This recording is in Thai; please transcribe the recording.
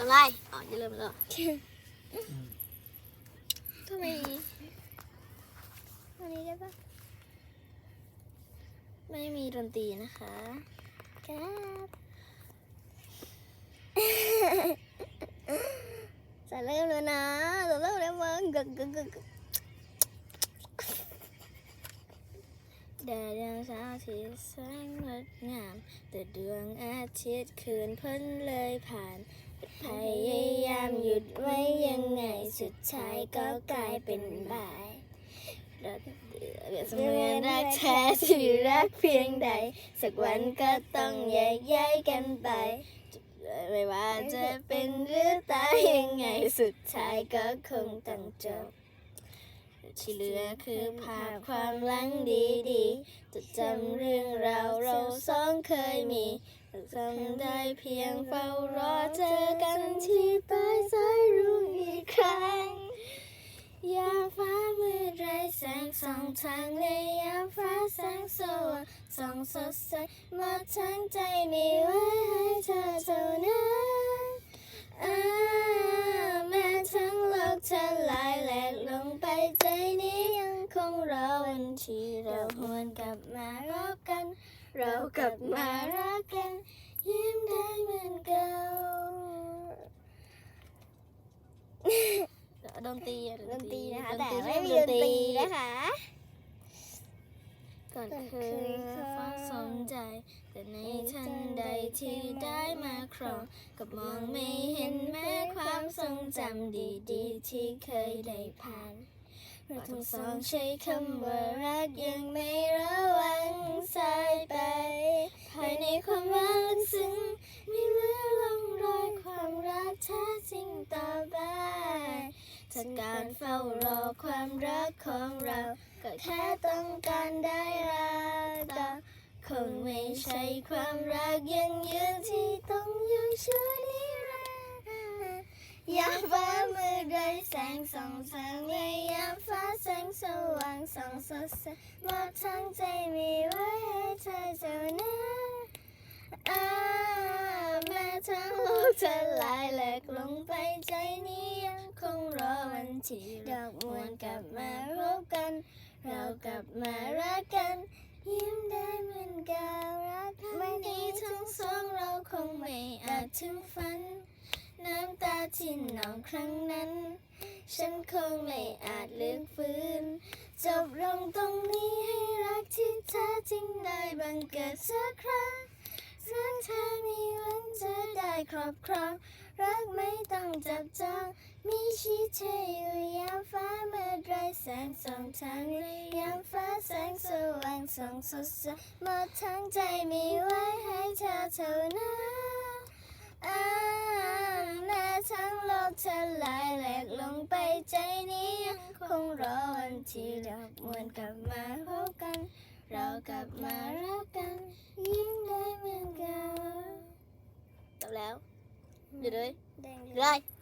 ละลายอ๋อจะเริ่มแล้วทำไมวันนี้ได้ปะไม่มีดนตรีนะคะครับจะเริ่มแล้วนะจะเริ่มแล้วมั้งกึกกึกกึกแดดยังเช้าที่แสนงดงาม แต่ดวงอาทิตย์คืนเพิ่นเลยผ่าน พยายามหยุดไว้ยังไงสุดท้ายก็กลายเป็นบ่ายรักเดือดเสมอรักแท้ที่รักเพียงใด สักวันก็ต้องแยกย้ายกันไป ไม่ว่าจะเป็นหรือตายยังไงสุดท้ายก็คงต้องจบที่เหลือคือภาพความหลังดีๆจะจำเรื่องราวเราสองเคยมีจำได้เพียงเฝ้ารอเจอ ปลายสายรุ่งอีกครั้งยามฟ้ามืดไรแสงส่องทางในยยามฟ้าแสงสว่างส่องสดใสหมดทั้งใจมีไว้ให้เธอเท่านั้นอ่าแม้ทั้งโลกจะลายแหลกลงไปใจนี้ยังคงรอวันที่เราหวนกลับมารักกัน เรากลับมารักกัน ยิ้มได้เหมือนเก่า ดนตรีอะดนตรีนะคะดแต่ตรีไม่มีดนตรีนะคะ ก่อนก่อนเคเคยยฟ้าสนใจ แต่ในทันใดที่ได้มาครองกับมองไม่เห็นแม้ความทรงจำดีๆ ที่เคยได้ผ่านเราทั้งสองใช้คำว่ารักยังไม่ ถ้าการเฝ้ารอความรักของเรา ก็แค่ต้องการได้รักต่อคงไม่ใช่ความรักยังยืนที่ต้องอยู่ชั่วนิรันดร์ยามฟ้ามืดไร้แสงส่องทางในยามฟ้าแสงสว่างส่องสดใสหมดทั้งใจมีไว้ให้เธอเท่านั้นอาแม้ทั้งโลกจะลายแหลกลงไปใจนี้ยัง ที่เรามวนกลับมาพบกัน เรากลับมารักกัน ยิ้มได้เหมือนเก่ารักไม่นี้ทั้งสองเราคงไม่อาจถึงฝัน น้ำตาที่หนองครั้งนั้น ฉันคงไม่อาจลืมฟื้น จบลงตรงนี้ให้รักที่แท้จริงได้บังเกิดสักครั้งรักเธอมีวันจะได้ ครอบครอง รักไม่ต้องจับจอง มีชีเธออยู่ยามฟ้าเมื่อไรแสงส่องทางในยามฟ้าแสงสว่างส่องสดใสหมดทั้งใจมีไว้ให้เธอเท่านั้นอ่าแม้ทั้งโลกจะลายแหลกลงไปใจนี้ยังคงรอวันที่เรามวนกลับมาพบกัน เรากลับมารักกัน ยิ้มไ